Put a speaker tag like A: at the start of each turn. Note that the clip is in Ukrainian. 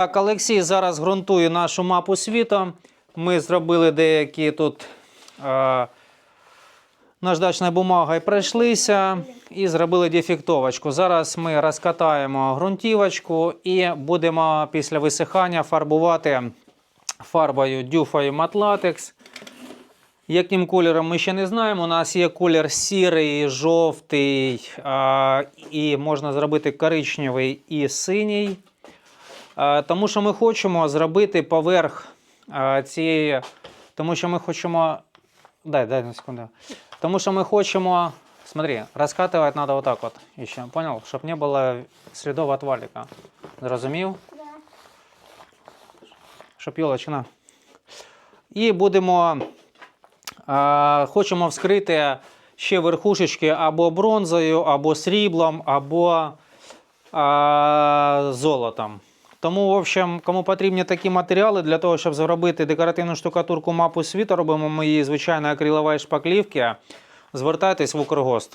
A: Так, Олексій зараз ґрунтує нашу мапу світу. Ми зробили деякі тут е, наждачною бумагою пройшлися і зробили дефектовочку. Зараз ми розкатаємо ґрунтівочку і будемо після висихання фарбувати фарбою дюфою матлатекс. Яким кольором ми ще не знаємо. У нас є колір сірий, жовтий а, і можна зробити коричневий і синій. А, тому що ми хочемо зробити поверх цієї. Тому що ми хочемо. Дай, дай на секунду. Тому що ми хочемо. Смотри, розкатувати треба отак от. Ще. Понял? Щоб не було від валіка. Зрозумів?
B: Да.
A: Щоб йолочина. І будемо. А, хочемо вскрити ще верхушечки або бронзою, або сріблом, або а, золотом. Тому, в общем, кому потрібні такі матеріали для того, щоб зробити декоративну штукатурку мапу світу, робимо ми її звичайно акрилової шпаклівки. Звертайтесь в Укргост.